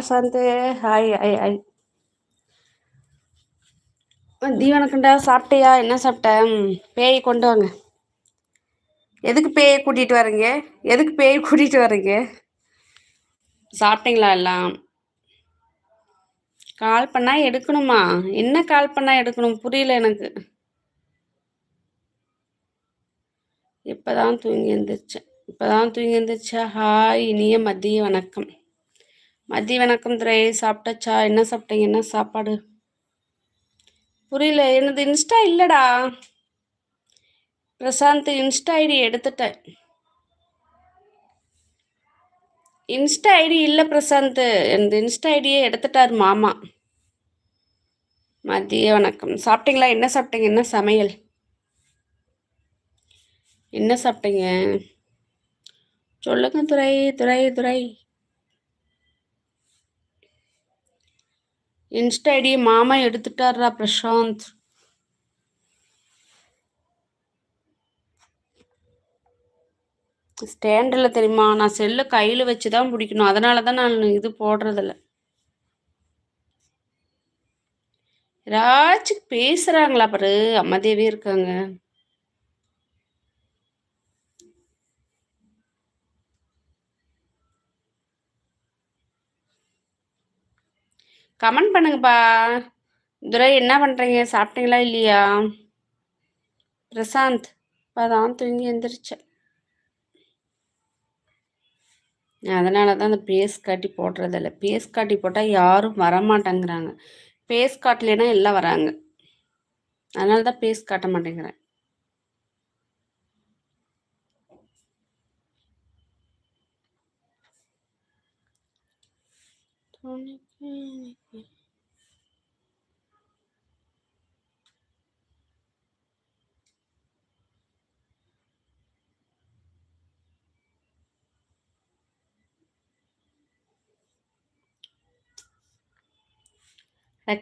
Hi Prashanth hi hi hi தீவனக்குண்டா சாப்பிட்டியா? என்ன சாப்பிட்டேன்? பேய் கொண்டு வாங்க. எதுக்கு பேயை கூட்டிகிட்டு வரீங்க? எதுக்கு பேய் கூட்டிகிட்டு வரீங்க? சாப்பிட்டீங்களா எல்லாம்? கால் பண்ணால் எடுக்கணுமா? என்ன கால் பண்ணால் எடுக்கணும்? புரியல எனக்கு. இப்போ தான் தூங்கி எழுந்திரிச்சேன் இப்போ தான் தூங்கி எழுந்திரிச்சா ஹாய் இனிய மதிய வணக்கம். மதிய வணக்கம் துறை சாப்பிட்டாச்சா? என்ன சாப்பிட்டீங்க? என்ன சாப்பாடு? புரியல. எனது இன்ஸ்டா இல்லைடா. பிரசாந்த் இன்ஸ்டா ஐடி எடுத்துட்டேன். இன்ஸ்டா ஐடி இல்லை பிரசாந்த். எனது இன்ஸ்டா ஐடியே எடுத்துட்டார் மாமா. மதிய வணக்கம். சாப்பிட்டீங்களா? என்ன சாப்பிட்டீங்க? என்ன சமையல்? என்ன சாப்பிட்டீங்க? சொல்லுங்க துறை துறை துறை இன்ஸ்டா ஐடி மாமா எடுத்துட்டாரா பிரசாந்த். ஸ்டாண்டில் தெரியுமா? நான் செல்லு கையில் வச்சு தான் பிடிக்கணும் அதனால தான் நான் இது போடுறதில்ல. யாராச்சும் பேசுகிறாங்களா பாரு? அம்மாதேவி இருக்காங்க. கமெண்ட் பண்ணுங்கப்பா. துரை என்ன பண்ணுறீங்க சாப்பிட்டீங்களா இல்லையா? பிரசாந்த் இப்போ தான் தூங்கி எழுந்திரிச்சேன் அதனால தான் அந்த பேஸ் காட்டி போடுறதில்ல பேஸ் காட்டி போட்டால் யாரும் வரமாட்டேங்கிறாங்க. பேஸ் காட்டலைன்னா எல்லாம் வராங்க. அதனால தான் பேஸ் காட்ட மாட்டேங்கிறேன்.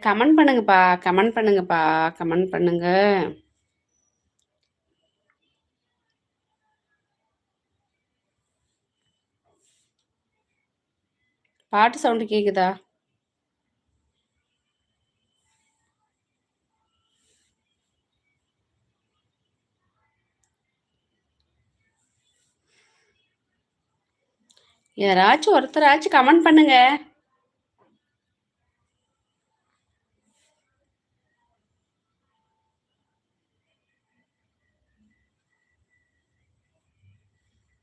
கமெண்ட் பண்ணுங்கப்பா கமெண்ட் பண்ணுங்கப்பா கமெண்ட் பண்ணுங்க. பாட்டு சவுண்டு கேக்குதா? யாராச்சும் ஒருத்தராச்சும் கமெண்ட் பண்ணுங்க.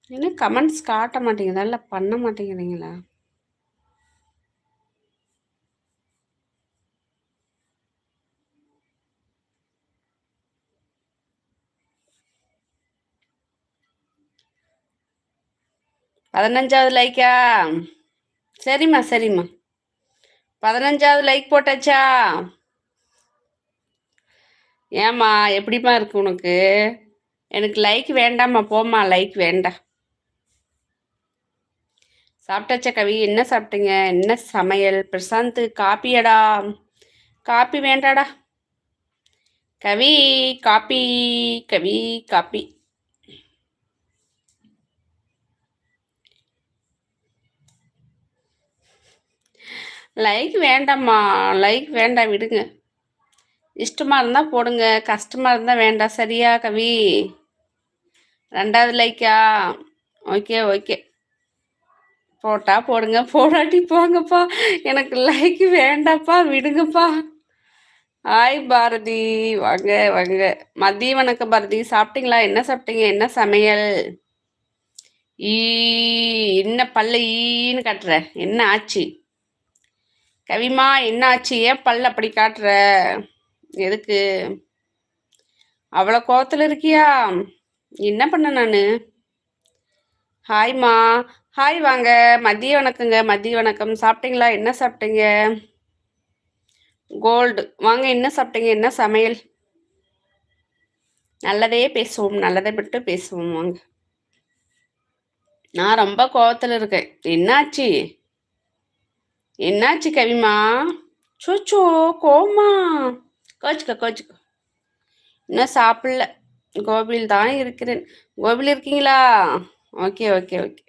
என்ன கமெண்ட்ஸ் காட்ட மாட்டேங்குதா இல்லை பண்ண மாட்டேங்கிறீங்களா? பதினஞ்சாவது லைக்கா சரிம்மா சரிம்மா. பதினஞ்சாவது லைக் போட்டாச்சா? ஏம்மா எப்படிம்மா இருக்கு உனக்கு? எனக்கு லைக் வேண்டாம்மா போம்மா லைக் வேண்டாம் சாப்பிட்டாச்சா கவி? என்ன சாப்பிட்டீங்க? என்ன சமையல்? பிரசாந்த் காப்பியடா? காப்பி வேண்டாடா. கவி காப்பி கவி காப்பி. லைக் வேண்டாம்மா. லைக் வேண்டாம் விடுங்க. இஷ்டமாக இருந்தால் போடுங்க. கஷ்டமாக இருந்தால் வேண்டாம். சரியா கவி? ரெண்டாவது லைக்கா ஓகே ஓகே போட்டா போடுங்க. போடாட்டி போங்கப்பா. எனக்கு லைக் வேண்டாப்பா விடுங்கப்பா. ஹாய் பாரதி. வாங்க வாங்க. மதிய வணக்கம் பாரதி. சாப்பிட்டீங்களா? என்ன சாப்பிட்டீங்க? என்ன சமையல்? ஈ என்ன பல்ல ஈன்னு கட்டுற. என்ன ஆச்சு? கவிமா என்னாச்சு? ஏன் பல் அப்படி காட்டுற? எதுக்கு? அவ்வளோ கோவத்தில் இருக்கியா? என்ன பண்ண நான்? ஹாய்மா ஹாய் வாங்க. மதிய வணக்கங்க. மதிய வணக்கம். சாப்பிட்டீங்களா? என்ன சாப்பிட்டீங்க? கோல்டு வாங்க என்ன சாப்பிட்டீங்க? என்ன சமையல்? நல்லதே பேசுவோம். நல்லதை மட்டும் பேசுவோம். வாங்க. நான் ரொம்ப கோவத்தில் இருக்கேன். என்னாச்சு? என்னாச்சு கவிமா? சோச்சோ கோமா கோச்சுக்க கோச்சுக்க. இன்னும் சாப்பிடல. கோபியில் தான் இருக்கிறேன். கோபியில் இருக்கீங்களா? Okay okay okay.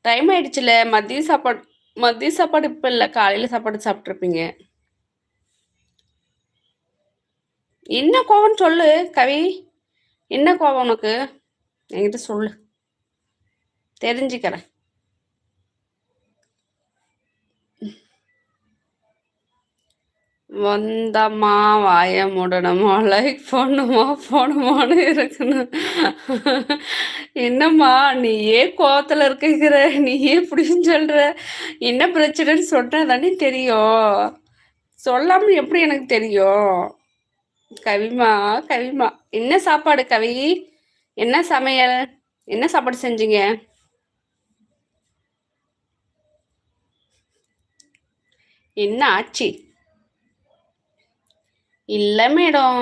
டைம் ஆயிடுச்சுல. மதிய சாப்பாடு மதிய சாப்பாடு இப்போ இல்லை. காலையில் சாப்பாடு சாப்பிட்ருப்பீங்க என்ன கோபம்னு சொல்லு கவி. என்ன கோபம் உனக்கு? என்கிட்ட சொல்லு. தெரிஞ்சுக்கிறேன். வந்தம்மா வாய முடணுமா? லைக் பண்ணுமா போணுமான்னு இருக்கணும். என்னம்மா நீயே கோவத்தில் இருக்கிற நீயே இப்படின்னு சொல்ற? என்ன பிரச்சனைன்னு சொன்னா தானே தெரியும். சொல்லாமல் எப்படி எனக்கு தெரியும்? கவிமா கவிமா என்ன சாப்பாடு கவி? என்ன சமையல்? என்ன சாப்பாடு செஞ்சீங்க? என்ன ஆச்சு? இல்ல மேடம்.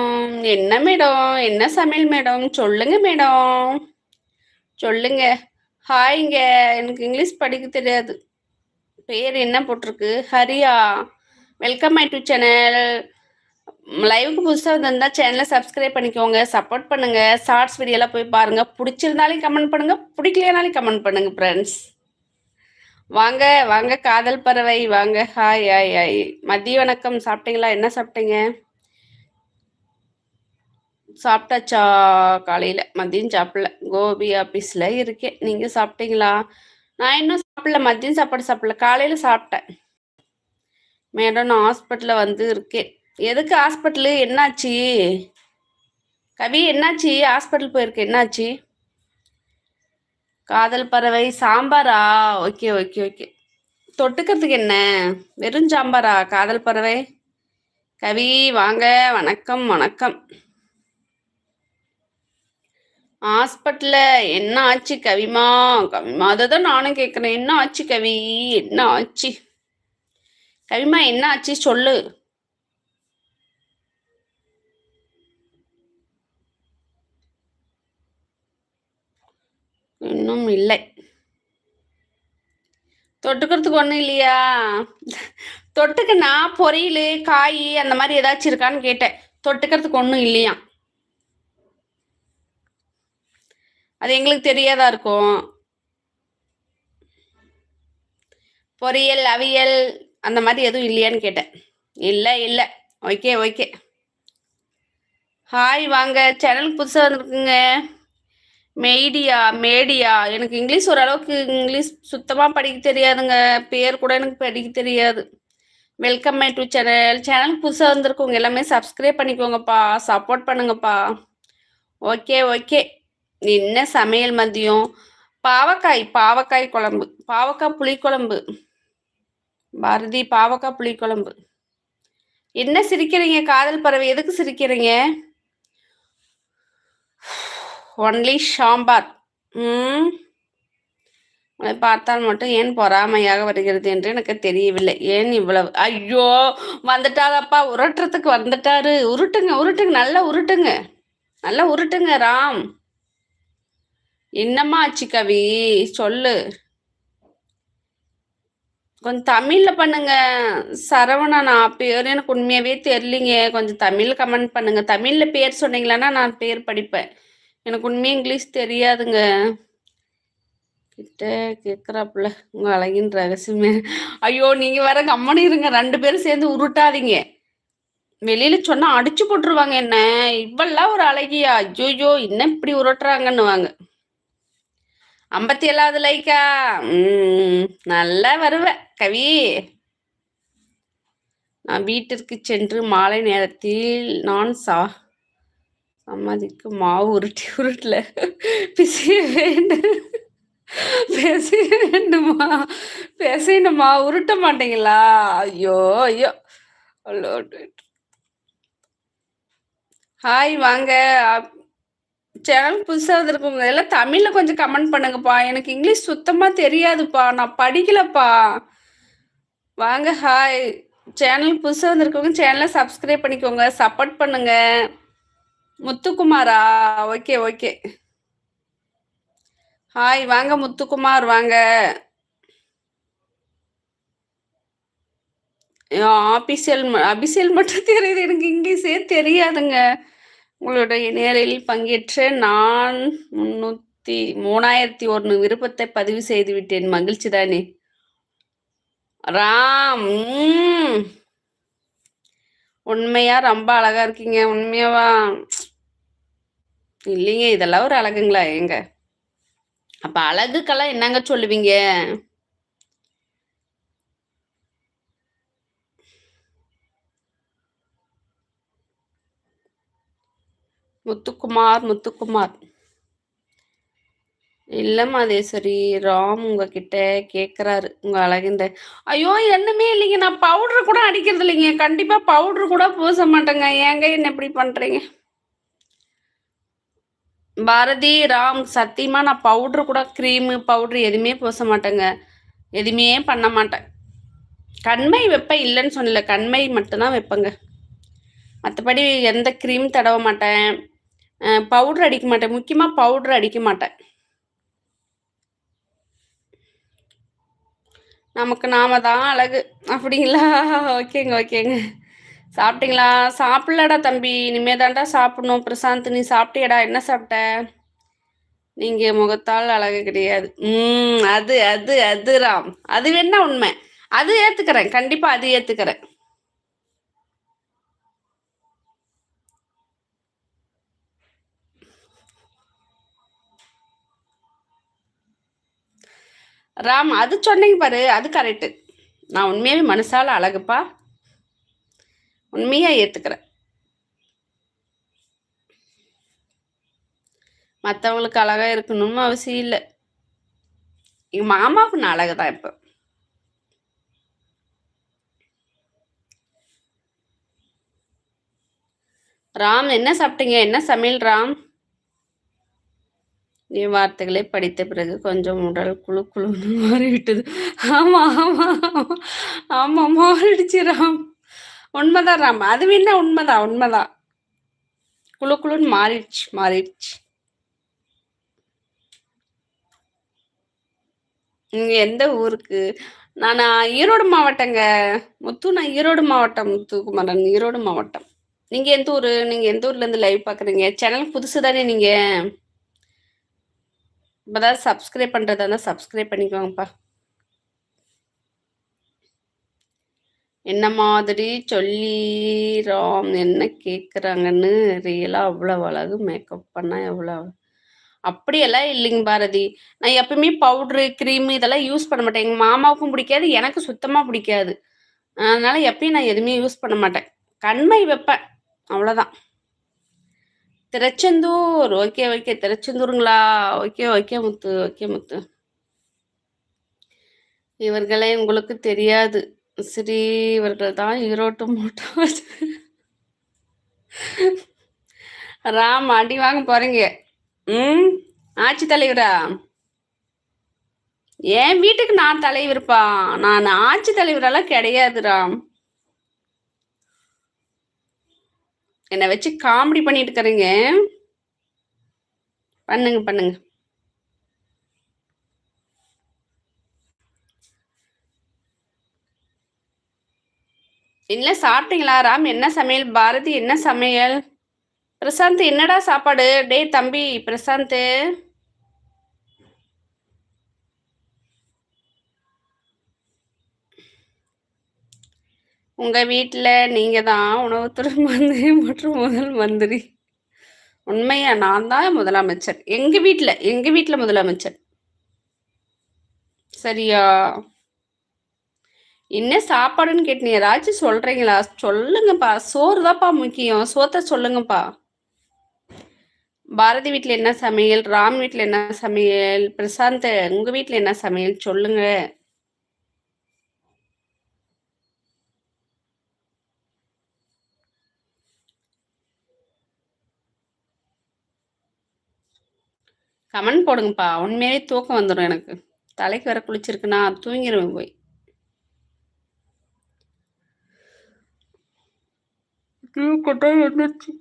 என்ன மேடம்? என்ன சமையல் மேடம்? சொல்லுங்க மேடம். சொல்லுங்க. ஹாய்ங்க. எனக்கு இங்கிலீஷ் படிக்க தெரியாது. பேர் என்ன போட்டிருக்கு? ஹரியா. வெல்கம் மை டு சேனல் லைவுக்கு புதுசாக வந்திருந்தா சேனலை சப்ஸ்கிரைப் பண்ணிக்கோங்க. சப்போர்ட் பண்ணுங்கள் ஷார்ட்ஸ் வீடியோலாம் போய் பாருங்கள் பிடிச்சிருந்தாலும் கமெண்ட் பண்ணுங்கள் பிடிக்கலனாலும் கமெண்ட் பண்ணுங்க ஃப்ரெண்ட்ஸ் வாங்க வாங்க காதல் பறவை. வாங்க. ஹாய் ஹாய் ஹாய் மதிய வணக்கம். சாப்பிட்டீங்களா? என்ன சாப்பிட்டீங்க? சாப்பிட்டாச்சா காலையில்? மதியம் சாப்பிடல. கோபி ஆஃபீஸில் இருக்கேன். நீங்கள் சாப்பிட்டீங்களா? நான் இன்னும் சாப்பிடல. மதியம் சாப்பாடு சாப்பிடல. காலையில் சாப்பிட்டேன். மேடம் நான் ஹாஸ்பிட்டலில் வந்து இருக்கேன். எதுக்கு ஹாஸ்பிட்டலு என்னாச்சு? கவி என்னாச்சு? ஹாஸ்பிட்டல் போயிருக்கேன் என்னாச்சு? காதல் பறவை சாம்பாரா? Okay okay okay. தொட்டுக்கிறதுக்கு என்ன? வெறும் சாம்பாரா? காதல் பறவை? கவி வாங்க. வணக்கம் வணக்கம். ஹாஸ்பிட்டலில் என்ன ஆச்சு கவிமா? கவிமா அதை தான் நானும் கேட்குறேன் என்ன ஆச்சு கவி? என்ன ஆச்சு? கவிமா என்ன ஆச்சு? சொல்லு. இன்னும் இல்லை. தொட்டுக்கிறதுக்கு ஒன்றும் இல்லையா? தொட்டுக்குன்னா நான் பொரியல் காய் அந்த மாதிரி ஏதாச்சும் இருக்கான்னு கேட்டேன். தொட்டுக்கிறதுக்கு ஒன்றும் இல்லையா அது எங்களுக்கு தெரியாதா இருக்கும். பொரியல் அவியல் அந்த மாதிரி எதுவும் இல்லையான்னு கேட்டேன். இல்லை இல்லை. Okay okay. ஹாய் வாங்க. சேனலுக்கு புதுசாக வந்துருக்குங்க. மெய்டியா மேடியா எனக்கு இங்கிலீஷ் ஓரளவுக்கு இங்கிலீஷ் சுத்தமாக படிக்க தெரியாதுங்க. பேர் கூட எனக்கு படிக்க தெரியாது. வெல்கம் மை டூ சேனல் சேனலுக்கு புதுசாக வந்திருக்கோங்க. எல்லாமே சப்ஸ்கிரைப் பண்ணிக்கோங்கப்பா. சப்போர்ட் பண்ணுங்கப்பா. ஓகே ஓகே என்ன சமையல் மதியம்? பாவக்காய் பாவக்காய் குழம்பு. பாவக்காய் புளிக்குழம்பு. பாரதி பாவக்காய் புளிக்குழம்பு. என்ன சிரிக்கிறீங்க? காதல் பறவை. எதுக்கு சிரிக்கிறீங்க? ஒன்லி சாம்பார். ம். பார்த்தால் மட்டும் ஏன் பொறாமையாக வருகிறது என்று எனக்கு தெரியவில்லை. ஏன் இவ்வளவு? ஐயோ வந்துட்டாதப்பா. உருட்டுறதுக்கு வந்துட்டாரு. உருட்டுங்க உருட்டுங்க. நல்லா உருட்டுங்க. நல்லா உருட்டுங்க ராம். என்னம்மா ஆச்சு கவி? சொல்லு. கொஞ்சம் தமிழில் பண்ணுங்க. சரவணனா பேர் எனக்கு உண்மையாகவே தெரியலிங்க. கொஞ்சம் தமிழில் கமெண்ட் பண்ணுங்க. தமிழில் பேர் சொன்னீங்களன்னா நான் பேர் படிப்பேன். எனக்கு உண்மையாக இங்கிலீஷ் தெரியாதுங்க. கிட்ட கேட்குறாப்புல உங்கள் அழகின் ரகசியமே. ஐயோ நீங்கள் வேற கம்மனு இருங்க. ரெண்டு பேரும் சேர்ந்து உருட்டாதீங்க. வெளியில் சொன்னால் அடிச்சு போட்டுருவாங்க என்ன? இவ்வளவு ஒரு அழகியா. ஐயோ இன்னும் இப்படி உருட்டுறாங்கன்னு வாங்க ஐம்பத்தி ஏழாவது லைக்கா? ம் நல்லா வருவேன் கவி. நான் வீட்டிற்கு சென்று மாலை நேரத்தில் நான் சா சம்மதிக்கு மாவு உருட்டி உருட்டல. பிசிய வேண்டும். பேச வேண்டுமா? பேசணுமா உருட்ட மாட்டீங்களா? ஐயோ ஐயோ. ஹாய் வாங்க. சேனல் புதுசாக வந்திருக்கவங்க எல்லாம் தமிழில் கொஞ்சம் கமெண்ட் பண்ணுங்கப்பா. எனக்கு இங்கிலீஷ் சுத்தமாக தெரியாதுப்பா. நான் படிக்கலப்பா. வாங்க ஹாய் சேனல் புதுசாக வந்திருக்கவங்க சேனலை சப்ஸ்கிரைப் பண்ணிக்கோங்க. சப்போர்ட் பண்ணுங்க. முத்துக்குமாரா? ஓகே ஓகே ஹாய் வாங்க முத்துக்குமார் வாங்க. ஆபிசியல் அபிசியல் மட்டும் தெரியுது. எனக்கு இங்கிலீஷே தெரியாதுங்க. உங்களுடைய நேரில் பங்கேற்று நான் முன்னூற்றி மூணாயிரத்தி ஒன்று விருப்பத்தை பதிவு செய்து விட்டேன். மகிழ்ச்சி தானே? ராம் உண்மையா ரொம்ப அழகா இருக்கீங்க. உண்மையாவா? இல்லைங்க இதெல்லாம் ஒரு அழகுங்களா எங்க அப்ப அழகுக்கெல்லாம் என்னங்க சொல்லுவீங்க? முத்துக்குமார் முத்துக்குமார். இல்லை மாதேஸ்வரி ராம் உங்ககிட்ட கேட்குறாரு உங்க அழகிந்த. ஐயோ என்னமே இல்லைங்க. நான் பவுடர் கூட அடிக்கிறது இல்லைங்க. கண்டிப்பா பவுடர் கூட பூச மாட்டேங்க. ஏங்க என்ன இப்படி பண்றீங்க? பாரதி ராம் சத்தியமா நான் பவுடர் கூட க்ரீமு பவுடர் எதுவுமே பூச மாட்டேங்க. எதுவுமே பண்ண மாட்டேன். கண்மை வைப்பேன் இல்லைன்னு சொன்னல கண்மை மட்டும்தான் வைப்பேங்க. மற்றபடி எந்த க்ரீம் தடவ மாட்டேன். பவுடர் அடிக்க மாட்டேன். முக்கியமாக பவுடர் அடிக்க மாட்டேன். நமக்கு நாம தான் அழகு. அப்படிங்களா? ஓகேங்க ஓகேங்க. சாப்பிட்டீங்களா? சாப்பிடலடா தம்பி. இனிமே தாண்டா சாப்பிடணும். பிரசாந்த் நீ சாப்பிட்டியடா. என்ன சாப்பிட்ட? நீங்கள் முகத்தால் அழகு கிடையாது. ம் அது அது அது ராம் அது வேணா உண்மை. அது ஏற்றுக்கிறேன் கண்டிப்பாக அது ஏற்றுக்கிறேன் ராம் அது சொன்னீங்க பாரு அது கரெக்டு நான் உண்மையாகவே மனசால் அழகுப்பா. உண்மையாக ஏற்றுக்கிறேன் மற்றவங்களுக்கு அழகாக இருக்கணும்னு அவசியம் இல்லை. எங்கள் மாமாவுக்கு நான் அழகு தான் இப்போ. ராம் என்ன சாப்பிட்டீங்க? என்ன சமையல் ராம்? வார்த்தைகளை படித்த பிறகு கொஞ்சம் உடல் குழு குழுன்னு மாறிவிட்டது. ஆமா ஆமா ஆமா. மாறிடுச்சு ராம். உண்மைதான் ராம். அது வேணா உண்மைதான் உண்மைதான். குழு குழுன்னு மாறிடுச்சு மாறிடுச்சு. நீங்க எந்த ஊருக்கு? நான் ஈரோடு மாவட்டங்க. முத்து நான் ஈரோடு மாவட்டம் முத்துக்குமாரன் ஈரோடு மாவட்டம். நீங்க எந்த ஊரு? நீங்க எந்த ஊர்ல இருந்து லைவ் பாக்குறீங்க? சேனல் புதுசு தானே நீங்க? இப்போதான் சப்ஸ்கிரைப் பண்ணுறதா சப்ஸ்கிரைப் பண்ணிக்கோங்கப்பா. என்ன மாதிரி சொல்லிறோம் என்ன கேட்குறாங்கன்னு ரியலாக அவ்வளோ அழகு மேக்கப் பண்ணால் எவ்வளோ அப்படியெல்லாம் இல்லைங்க பாரதி. நான் எப்பவுமே பவுட்ரு க்ரீம் இதெல்லாம் யூஸ் பண்ண மாட்டேன். எங்கள் மாமாவுக்கும் பிடிக்காது எனக்கு சுத்தமாக பிடிக்காது. அதனால எப்பயும் நான் எதுவுமே யூஸ் பண்ண மாட்டேன். கண்மை வைப்பேன். அவ்வளோதான் Tiruchendur okay okay திருச்செந்தூருங்களா okay okay Muthu okay Muthu இவர்களே உங்களுக்கு தெரியாது. ஸ்ரீ இவர்கள் தான் ஈரோட்டு மூட்டை ராம் அடி வாங்க போறீங்க ம் ஆட்சி தலைவரா என் வீட்டுக்கு நான் தலைவர்ப்பா நான் ஆட்சி தலைவரெல்லாம் கிடையாது ராம் என்னை வச்சு காமெடி பண்ணிட்டு இருக்கிறீங்க. பண்ணுங்க பண்ணுங்க. இல்லை சாப்பிட்டீங்களா? ராம் என்ன சமையல்? பாரதி என்ன சமையல்? பிரசாந்த் என்னடா சாப்பாடு? டே தம்பி பிரசாந்த். உங்கள் வீட்டில் நீங்கள் தான் உணவுத்துறை மந்திரி மற்றும் முதல் மந்திரி. உண்மையா நான் தான் முதலமைச்சர். எங்கள் வீட்டில் எங்கள் வீட்டில் முதலமைச்சர்? சரியா? என்ன சாப்பாடுன்னு கேட்டீங்க ஏதாச்சும் சொல்கிறீங்களா சொல்லுங்கப்பா. சோறு தான்ப்பா முக்கியம். சோத்தை சொல்லுங்கப்பா. பாரதி வீட்டில் என்ன சமையல்? ராம் வீட்டில் என்ன சமையல்? பிரசாந்த் உங்கள் வீட்டில் என்ன சமையல்? சொல்லுங்கள் கமெண்ட் போடுங்கப்பா. உண்மையாவே தூக்கம் வந்துடும் எனக்கு. தலைக்கு வர குளிச்சிருக்குன்னா தூங்கிடுவேன் போய். கொட்டாய் வந்துருச்சு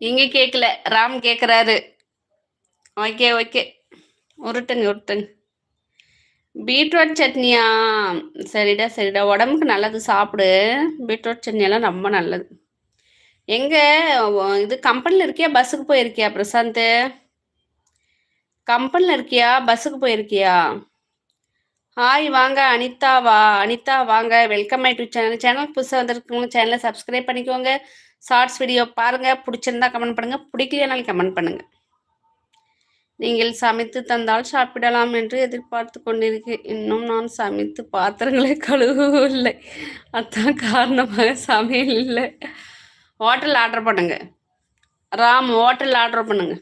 இங்க கேட்கல ராம் கேக்குறாரு. Okay okay. உருட்டுங்க உருட்டுங்க. பீட்ரூட் சட்னியா? சரிடா சரிடா. உடம்புக்கு நல்லது சாப்பிடு. பீட்ரூட் சட்னியெல்லாம் ரொம்ப நல்லது. எங்கே இது கம்பெனியில் இருக்கியா? பஸ்ஸுக்கு போயிருக்கியா பிரசாந்த்? கம்பெனியில் இருக்கியா? பஸ்ஸுக்கு போயிருக்கியா? ஹாய் வாங்க அனிதாவா அனிதா வாங்க. Welcome my to channel channel புதுசாக வந்திருக்கவங்க சேனலை சப்ஸ்கிரைப் பண்ணிக்கோங்க. ஷார்ட்ஸ் வீடியோ பாருங்கள் பிடிச்சிருந்தா கமெண்ட் பண்ணுங்கள் பிடிக்கலையானாலும் கமெண்ட் பண்ணுங்கள் நீங்கள் சமைத்து தந்தால் சாப்பிடலாம் என்று எதிர்பார்த்து கொண்டிருக்கேன் இன்னும் நான் சமைத்து பாத்திரங்களை கழுவவில்லை. அதான் காரணமாக சமையல் இல்லை. ஹோட்டல் ஆர்டர் பண்ணுங்க. ராம் ஹோட்டல் ஆர்டர் பண்ணுங்க.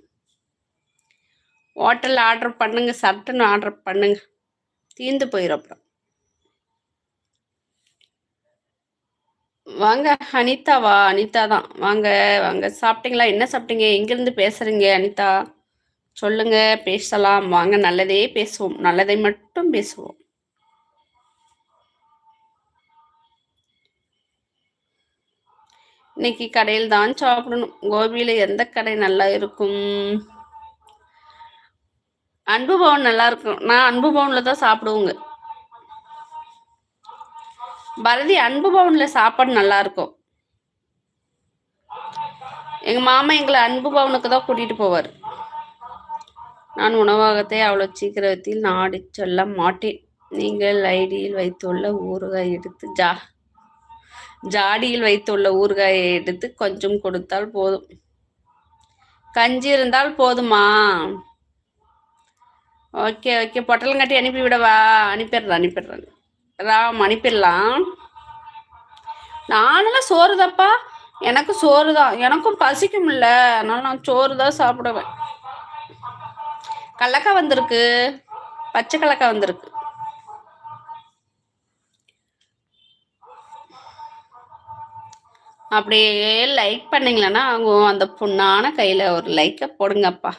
ஹோட்டல் ஆர்டர் பண்ணுங்க. சட்டுன்னு ஆர்டர் பண்ணுங்க. தீந்து போயிடும் அப்புறம். வாங்க அனிதாவா? அனிதா தான். வாங்க வாங்க. சாப்பிட்டீங்களா? என்ன சாப்பிட்டீங்க? எங்கேருந்து பேசுகிறீங்க அனிதா? சொல்லுங்க பேசலாம். வாங்க நல்லதே பேசுவோம். நல்லதை மட்டும் பேசுவோம். இன்னைக்கு கடையில் தான் சாப்பிடணும். கோபியில் எந்த கடை நல்லா இருக்கும்? அன்பு பவன் நல்லா இருக்கும். நான் அன்பு பவனில் தான் சாப்பிடுவோங்க. பரதி அன்பு பவனில் சாப்பாடு நல்லா இருக்கும். எங்கள் மாமா எங்களை அன்பு பவனுக்கு தான் கூட்டிகிட்டு போவார். நான் உணவகத்தை அவ்வளோ சீக்கிரத்தில் நாடி சொல்ல மாட்டேன். நீங்கள் ஐடியில் வைத்துள்ள ஊறுகாய் எடுத்து ஜா ஜாடியில் வைத்துள்ள ஊறுகாயை எடுத்து கொஞ்சம் கொடுத்தால் போதும். கஞ்சி இருந்தால் போதுமா? Okay okay. பொட்டலம் கட்டி அனுப்பிடுறேன் அனுப்பிடுறேன். ராம் அனுப்பிடலாம். நானெல்லாம் சோறுதப்பா. எனக்கும் எனக்கு சோறு தான் எனக்கும் பசிக்கும் இல்லை. அதனால நான் சோறு தான் சாப்பிடுவேன். கடலக்காய் வந்திருக்கு. பச்சை கடலக்காய் வந்திருக்கு. அப்படியே லைக் பண்ணிங்களேன்னா அவங்க அந்த பொண்ணான கையில் ஒரு லைக்கை போடுங்கப்பா.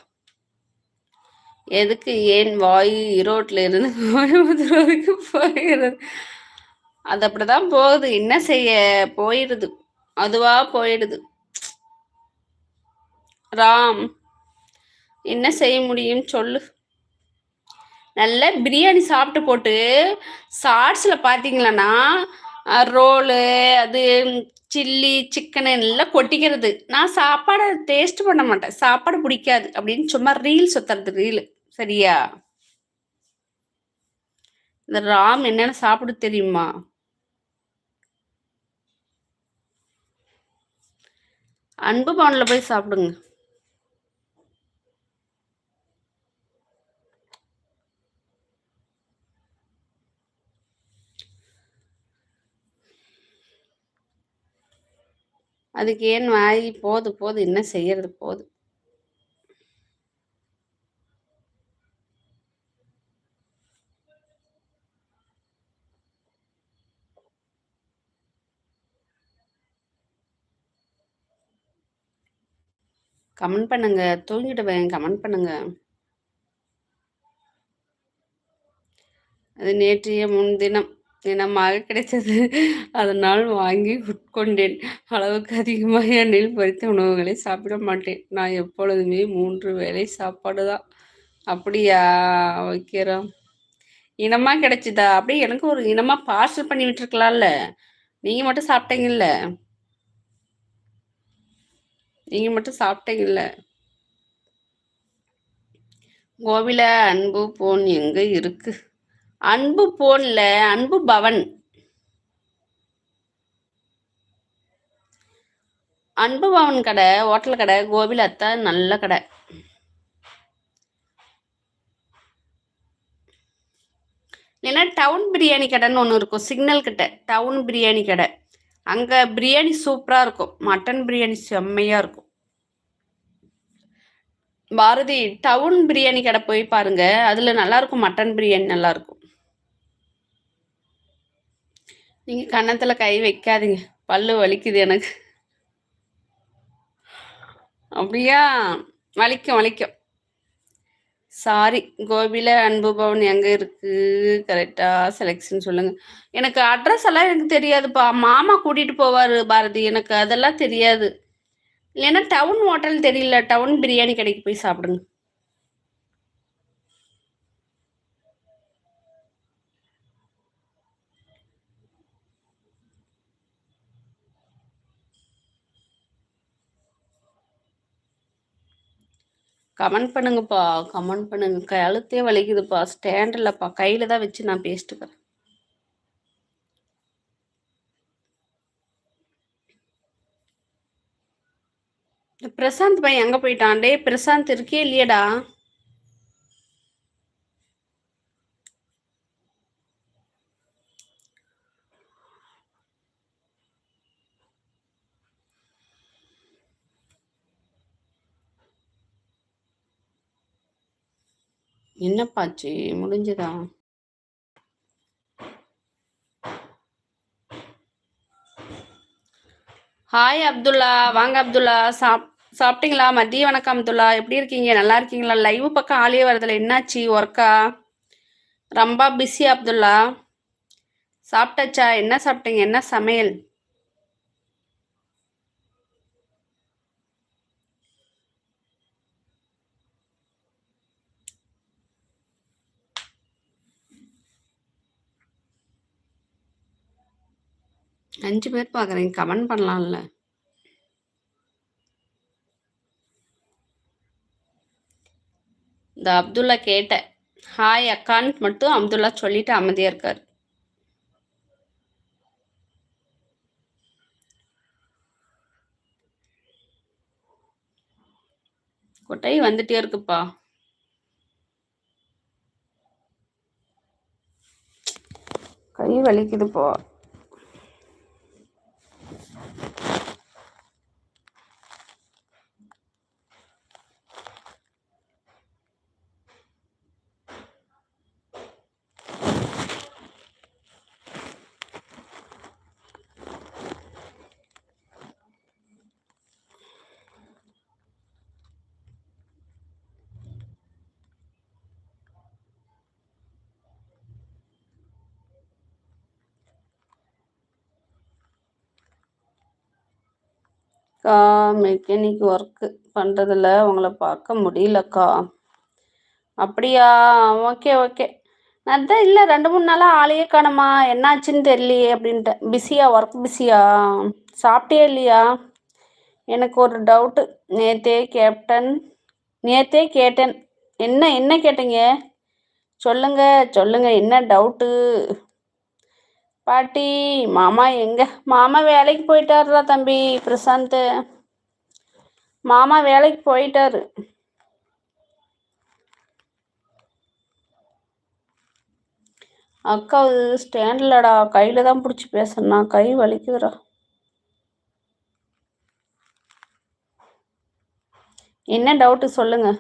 எதுக்கு ஏன் வாய் ஈரோட்டில் இருந்து கோயம்புத்தூர் வரைக்கும் அது அப்படிதான் போகுது. என்ன செய்ய? போயிடுது. அதுவா போயிடுது. ராம் என்ன செய்ய முடியும் சொல்லு. நல்ல பிரியாணி சாப்பிட்டு போட்டு ஷார்ட்ஸில் பார்த்தீங்களன்னா ரோலு அது சில்லி சிக்கனு எல்லாம் கொட்டிக்கிறது. நான் சாப்பாடை டேஸ்ட் பண்ண மாட்டேன். சாப்பாடு பிடிக்காது அப்படின்னு சும்மா ரீல் சுத்துறது ரீல் சரியா? இந்த ராம் என்னென்ன சாப்பிட தெரியுமா? அன்பு பவனில் போய் சாப்பிடுங்க. அதுக்கு ஏன் வாய் போது போது என்ன செய்யறது போது? கமெண்ட் பண்ணுங்க தூங்கிடுவேன் கமெண்ட் பண்ணுங்க. அது நேற்றைய முன்தினம். இனமாக கிடைத்தது. அதனால் வாங்கி உட்கொண்டேன். அளவுக்கு அதிகமாக எண்ணெயில் பொறித்த உணவுகளை சாப்பிட மாட்டேன். நான் எப்பொழுதுமே மூன்று வேளை சாப்பாடு தான். அப்படியா வைக்கிறோம் இனமாக கிடைச்சிதா? அப்படியே எனக்கு ஒரு இனமாக பார்சல் பண்ணி விட்டுருக்கலாம்ல. நீங்கள் மட்டும் சாப்பிட்டீங்கல்ல. நீங்கள் மட்டும் சாப்பிட்டீங்கல்ல. கோவில அன்பு போன் எங்கே இருக்குது அன்பு போன்ல அன்பு பவன். அன்பு பவன் கடை ஹோட்டல் கடை கோவில் அத்தா நல்ல கடை. இல்லைன்னா டவுன் பிரியாணி கடைன்னு ஒன்று இருக்கும் சிக்னல் கிட்ட டவுன் பிரியாணி கடை. அங்கே பிரியாணி சூப்பராக இருக்கும் மட்டன் பிரியாணி செம்மையாக இருக்கும். பாரதி டவுன் பிரியாணி கடை போய் பாருங்க அதில் நல்லாயிருக்கும் மட்டன் பிரியாணி நல்லாயிருக்கும் நீங்கள் கன்னத்தில் கை வைக்காதீங்க. பல்லு வலிக்குது எனக்கு. அப்படியா? வலிக்கும் வலிக்கும். சாரி கோபியில் அன்பு பவன் எங்கே இருக்குது கரெக்டாக செலெக்ஷன் சொல்லுங்கள் எனக்கு அட்ரஸ் எல்லாம் எனக்கு தெரியாதுப்பா. மாமா கூட்டிகிட்டு போவார் பாரதி. எனக்கு அதெல்லாம் தெரியாது. இல்லைன்னா டவுன் ஹோட்டல் தெரியல. டவுன் பிரியாணி கடைக்கு போய் சாப்பிடுங்க. கமெண்ட் பண்ணுங்கப்பா கமெண்ட் பண்ணுங்க. கழுத்தே வலிக்குதுப்பா. ஸ்டாண்ட் இல்லைப்பா. கையில் தான் வச்சு நான் பேசிட்டுக்கிறேன் பிரசாந்த் பையன் எங்கே போயிட்டான்? டே பிரசாந்த் இருக்கே இல்லையடா? என்னப்பாச்சு? முடிஞ்சதா? ஹாய் அப்துல்லா. வாங்க அப்துல்லா. சாப் சாப்பிட்டீங்களா? மதிய வணக்கம் அப்துல்லா. எப்படி இருக்கீங்க? நல்லா இருக்கீங்களா? லைவ் பக்கம் ஆளே வரதில்ல. என்னாச்சு? ஒர்க்கா ரொம்ப பிஸி அப்துல்லா. சாப்பிட்டாச்சா? என்ன சாப்பிட்டீங்க? என்ன சமையல்? அஞ்சு பேர் பார்க்குறீங்க கமெண்ட் பண்ணலாம்ல. இந்த அப்துல்லா கேட்டேன் ஹாய் அக்கான்னு மட்டும் அப்துல்லா சொல்லிட்டு அமைதியாக இருக்கார். கொட்டை வந்துட்டே இருக்குப்பா. கை வலிக்குதுப்பா. அக்கா மெக்கானிக் ஒர்க்கு பண்ணுறதில்ல உங்களை பார்க்க முடியலக்கா. அப்படியா? Okay okay. நான் தான் இல்லை ரெண்டு மூணு நாளாக ஆளையே காணுமா? என்னாச்சுன்னு தெரியலையே அப்படின்ட்டு. பிஸியா ஒர்க் பிஸியா சாப்பிட்டே இல்லையா? எனக்கு ஒரு டவுட்டு நேத்தே கேப்டன் நேத்தே கேட்டேன். என்ன என்ன கேட்டீங்க? சொல்லுங்க சொல்லுங்க. என்ன டவுட்டு பாட்டி மாமா எங்க? மாமா வேலைக்கு போயிட்டாருடா தம்பி பிரசாந்த். மாமா வேலைக்கு போயிட்டாரு. அக்கா ஸ்டாண்ட்லடா கையில தான் பிடிச்சி பேசுனா கை வலிக்குதுடா. என்ன டவுட்டு சொல்லுங்கள்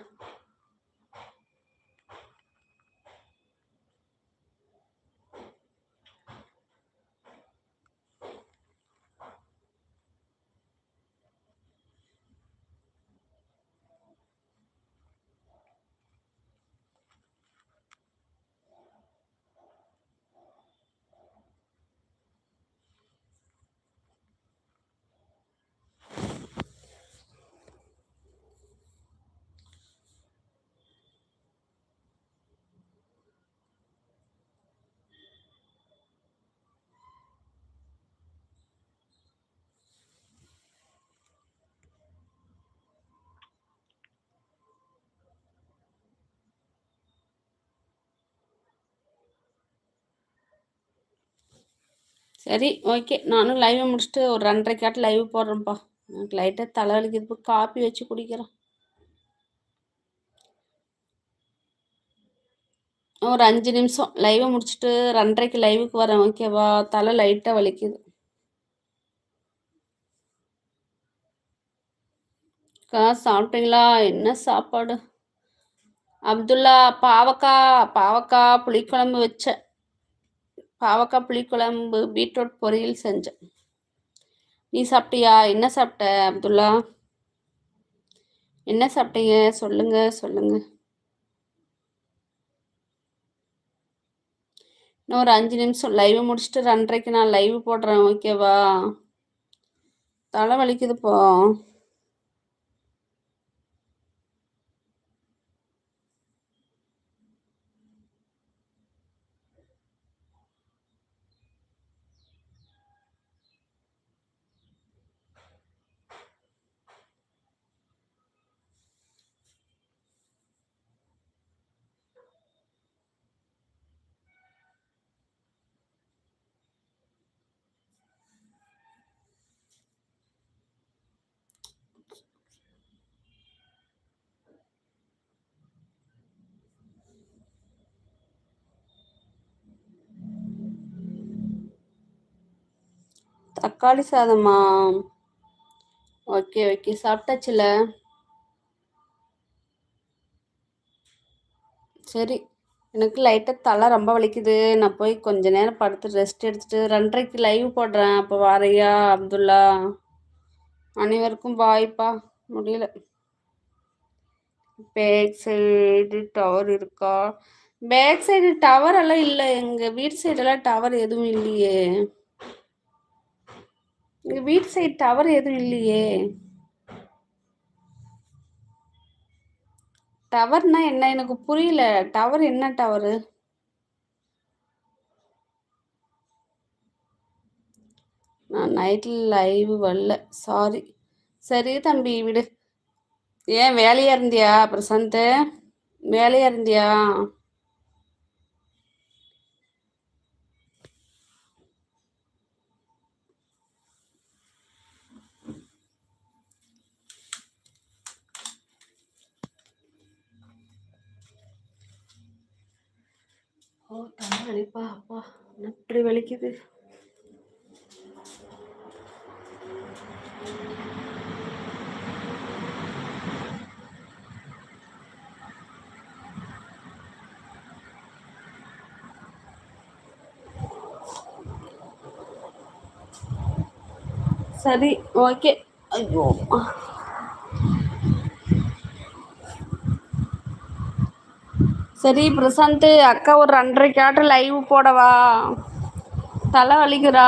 சரி ஓகே நானும் லைவை முடிச்சுட்டு ஒரு ரெண்டரைக்காட்டு லைவ் போடுறேன்ப்பா. எனக்கு லைட்டாக தலைவலிக்குது. காப்பி வச்சு குடிக்கிறேன். ஒரு அஞ்சு நிமிஷம். லைவை முடிச்சுட்டு ரெண்டரைக்கு லைவுக்கு வரேன். ஓகேவா தலை லைட்டாக வலிக்குது. அக்கா சாப்பிட்டீங்களா? என்ன சாப்பாடு? அப்துல்லா பாவக்கா பாவக்கா புளிக்குழம்பு வச்சேன். பாவக்காய் புளிக்குழம்பு பீட்ரூட் பொரியல் செஞ்சேன். நீ சாப்பிட்டியா? என்ன சாப்பிட்ட அப்துல்லா? என்ன சாப்பிட்டீங்க? சொல்லுங்க சொல்லுங்க. இன்னும் ஒரு அஞ்சு நிமிஷம் லைவ் முடிச்சுட்டு ரெண்டரைக்கு நான் லைவ் போடுறேன் ஓகேவா தலை வலிக்குதுப்போ தக்காளி சாதமா? Okay okay. சாப்பிட்டாச்சுல? சரி. எனக்கு லைட்டாக தலை ரொம்ப வலிக்குது. நான் போய் கொஞ்ச நேரம் படுத்து ரெஸ்ட் எடுத்துட்டு ரெண்டரைக்கு லைவ் போடுறேன். அப்போ வாரையா அப்துல்லா? அனைவருக்கும் பாய்ப்பா முடியல. பேக் சைடு டவர் இருக்கா? பேக் சைடு டவர் எல்லாம் இல்லை. எங்கள் வீட்டு சைடெல்லாம் டவர் எதுவும் இல்லையே. எங்கள் வீட்டு சைடு டவர் எதுவும் இல்லையே. டவர்னா என்ன? எனக்கு புரியல. டவர் என்ன டவரு? நான் நைட்டில் லைவ் வரல. சாரி. சரி தம்பி விடு. ஏன் வேலையா இருந்தியா? பிரசாந்த் வேலையா இருந்தியா? ஓ தலை வலிப்பா அப்பா இப்படி வலிக்குது சரி ஓகே சரி பிரசாந்த் அக்கா ஒரு ரெண்டரை கேட்டு லைவ் போடவா? தலை வலிக்குதா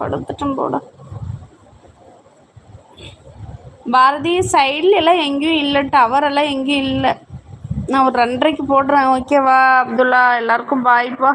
படுத்துட்டும் போட பாரதி சைடில் எல்லாம் எங்கேயும் இல்லை டவர் எல்லாம் எங்கேயும் இல்லை. நான் ஒரு ரெண்டரைக்கு போடுறேன் ஓகேவா அப்துல்லா? எல்லாருக்கும் பாய்ப்பா